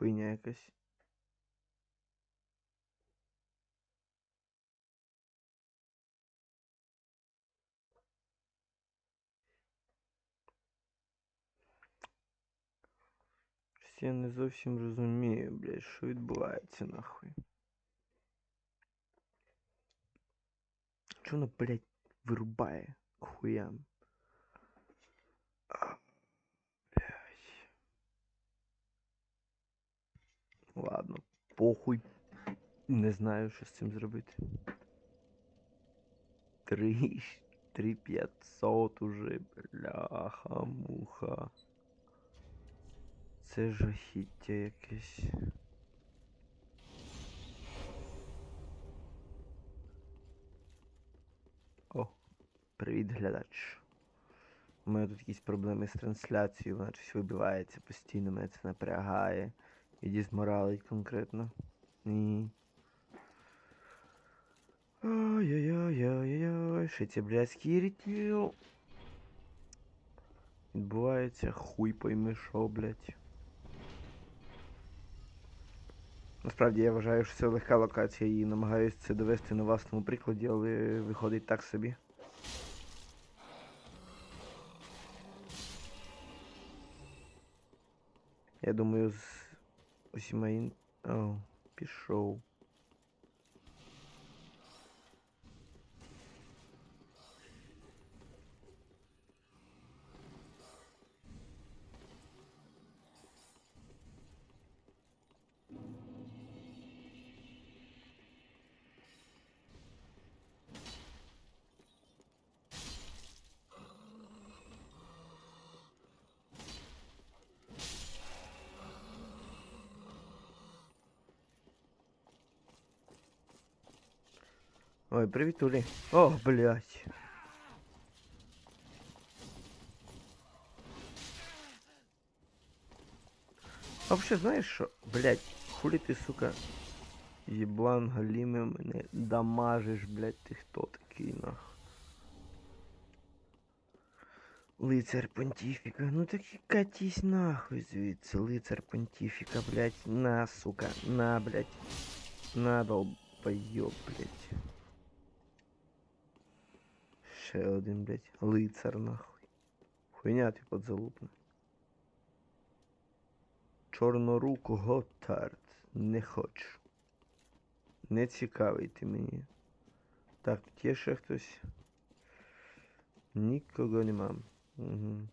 хуйня якась. Я не зовсім розумію, блядь, що відбувається нахуй. Чого воно, блядь, вирубає хуям? А, Блядь. Ладно, похуй. Не знаю, що з цим зробити. Три, три п'ятсот уже, бляха, муха. Це жахіття якесь. О, привіт, глядач. У мене тут якісь проблеми з трансляцією, вона щось вибивається постійно, мене це напрягає. І дізморалить конкретно. Ні. Ой-ой-ой-ой-ой, що це блядський рітіл. Відбувається хуй пойми що, блядь. Насправді я вважаю, що це легка локація і намагаюся це довести на власному прикладі, але виходить так собі. Я думаю, з усіма ін... О, пішов. Ой, привіт, Улі. О, блядь. А вообще, знаєш що? Блядь, хулі ти, сука, єблан галіме мене дамажиш, блядь, ти хто такий, нах? Лицар понтифіка, ну так і катись нахуй звідси, лицар понтифіка, блядь, на, сука, на, блядь, на, долбойоб, блядь. Ще один, блядь, лицар нахуй. Хуйня ти подзалупна. Чорноруку Готард. Не хочу. Не цікавий ти мені. Так, тут є ще хтось. Нікого нема. Угу.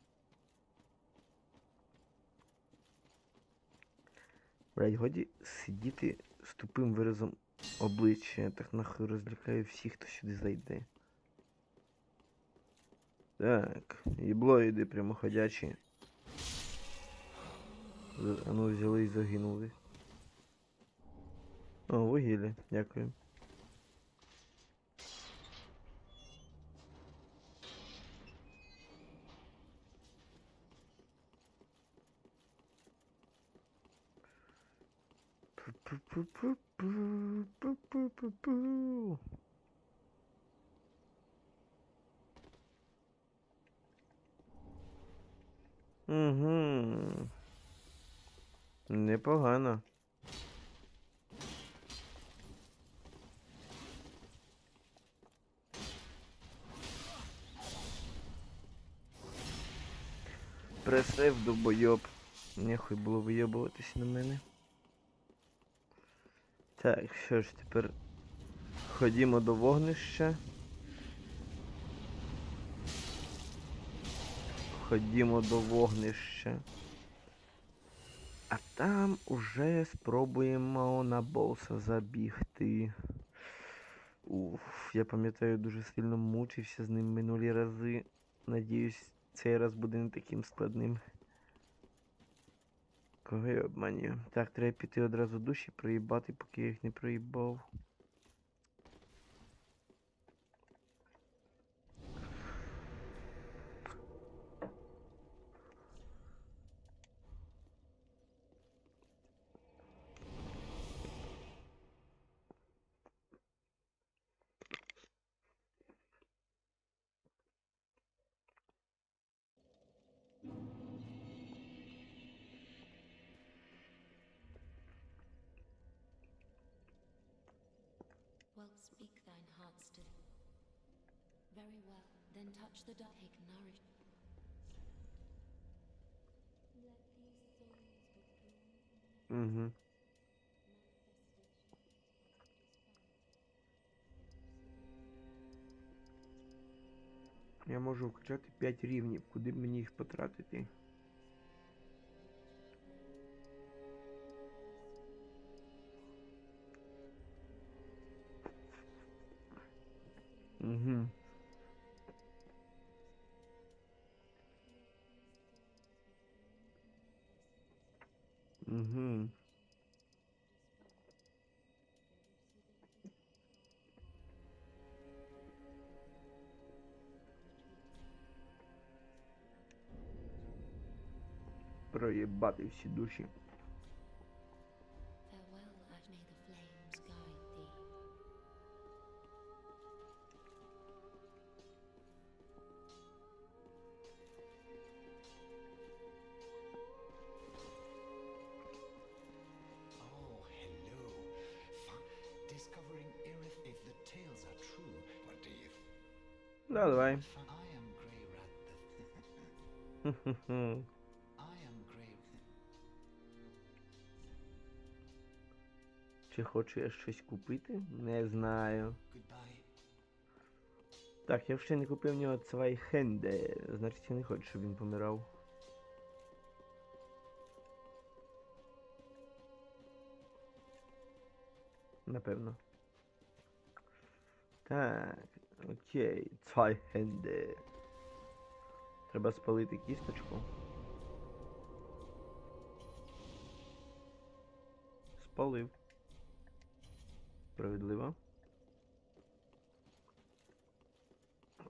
Блять, годі сидіти з тупим виразом обличчя. Так нахуй розлякаю всіх, хто сюди зайде. Так, єблоїди прямоходячі. А ну взяли і загинули. О, вугілля, дякую. Пу-пу-пу-пу-пу-пу-пу-пу. Угу. Непогано. Пресив долбойоб. Нехуй було вийобуватись на мене. Так, що ж тепер ходімо до вогнища. Ходімо до вогнища. А там уже спробуємо на боса забігти. Уф, я пам'ятаю, дуже сильно мучився з ним минулі рази. Надіюсь, цей раз буде не таким складним. Кого я обманюю? Так, треба піти одразу душі проїбати, поки я їх не проїбав. Speak thine hearts to. Very well. Then touch the dot. Take nourish. Угу. Я можу вкачати 5 рівнів, куди мені їх потратити? What do you Да, давай. Чи хочу я щось купити? Не знаю. Так, я ще не купив в нього Цвайхенде. Значить, я не хочу, щоб він помирав. Напевно. Так, окей, Цвайхенде. Треба спалити кісточку. Спалив. Справедливо.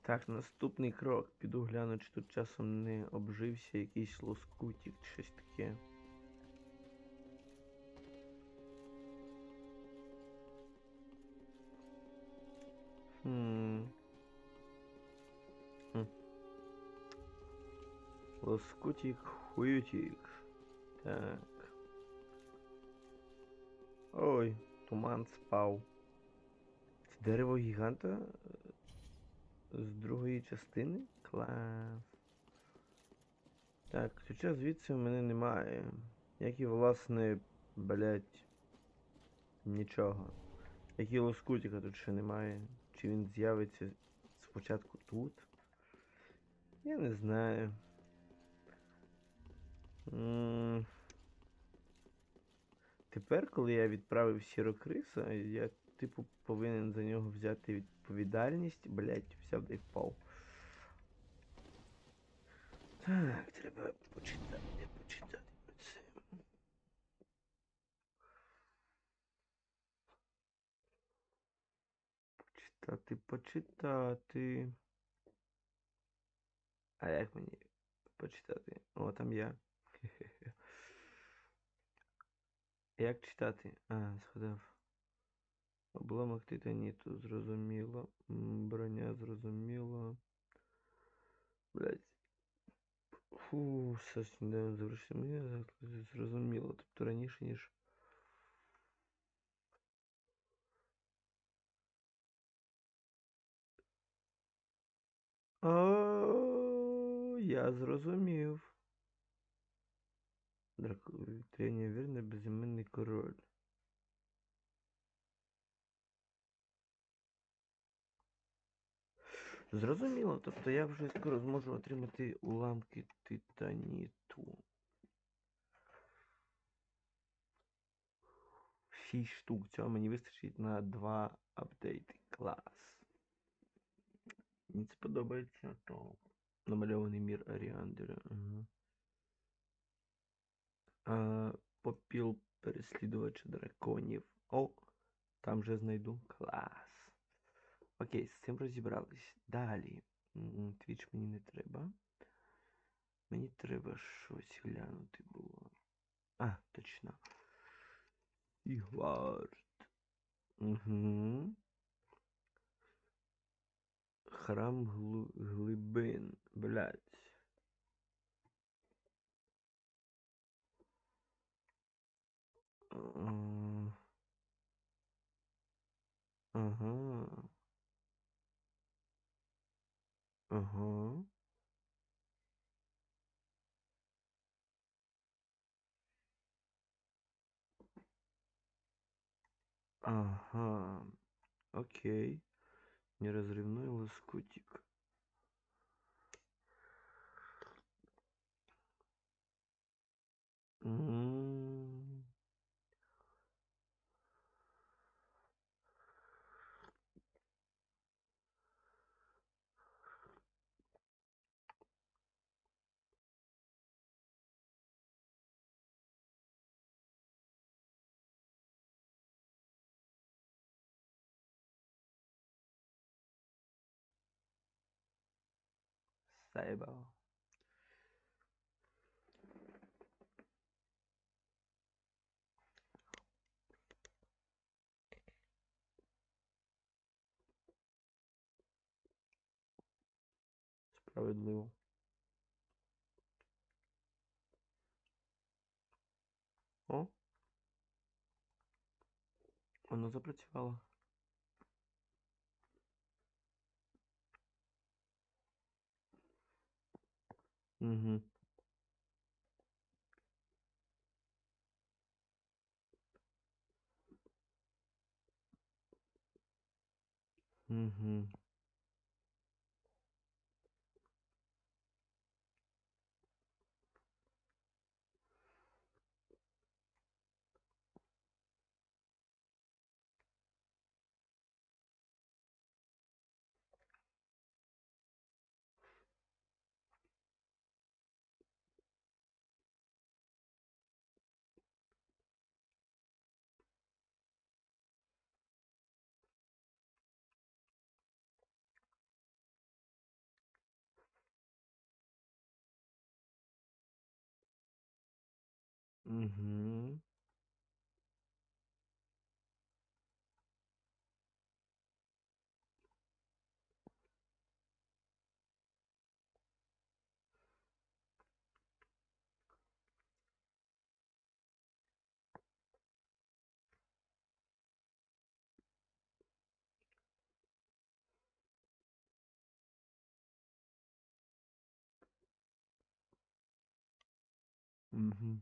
Так, наступний крок. Піду гляну, чи тут часом не обжився якийсь лоскутик чи щось таке. Хм. Лоскутик, хуютик. Так. Ой, туман спав. Це дерево гіганта з другої частини? Клас. Так, ключа звідси в мене немає. Як і власне, блять, нічого. Як і лоскутика тут ще немає. Чи він з'явиться спочатку тут? Я не знаю. М, Тепер, коли я відправив сірокриса, я типу повинен за нього взяти відповідальність. Блять, взяв й впав. Так, треба почитати, почитати про це. Почитати, почитати. А як мені почитати? О, там я. Хе-хе-хе. Як читати? А, згадав. Обломок титаніту, зрозуміло. Броня зрозуміло. Блять. Фу, щось не завершив. Мені зрозуміло. Тобто раніше, ніж. О, я зрозумів. Тренія вірне безіменний король. Зрозуміло, тобто я вже скоро зможу отримати уламки титаніту. Шість штук. Цього мені вистачить на два апдейти. Клас. Мені це подобається, намальований мір Аріандера. Ага. Попіл переслідувача драконів. О, там же знайду. Клас. Окей, з цим розібрались. Далі. Твіч мені не треба. Мені треба щось глянути було. А, точно. Ігвард. Угу. Храм глу... глибин. Блять. Угу. Угу. Угу. Ага. Окей. Неразрывной лоскутик. М -м. Сайбал. Справедливо. О. Воно запрацювало. Mhm. Mhm. Mhm. Mhm.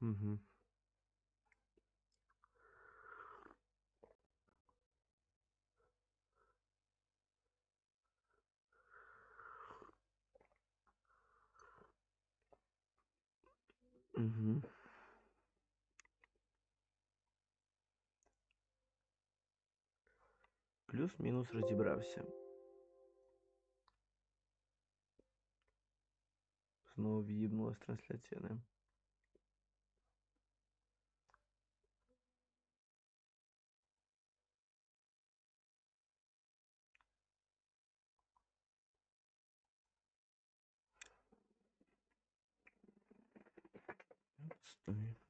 Угу. Угу. Плюс-мінус розібрався. Знову в'їбнулась трансляція, не? Yeah.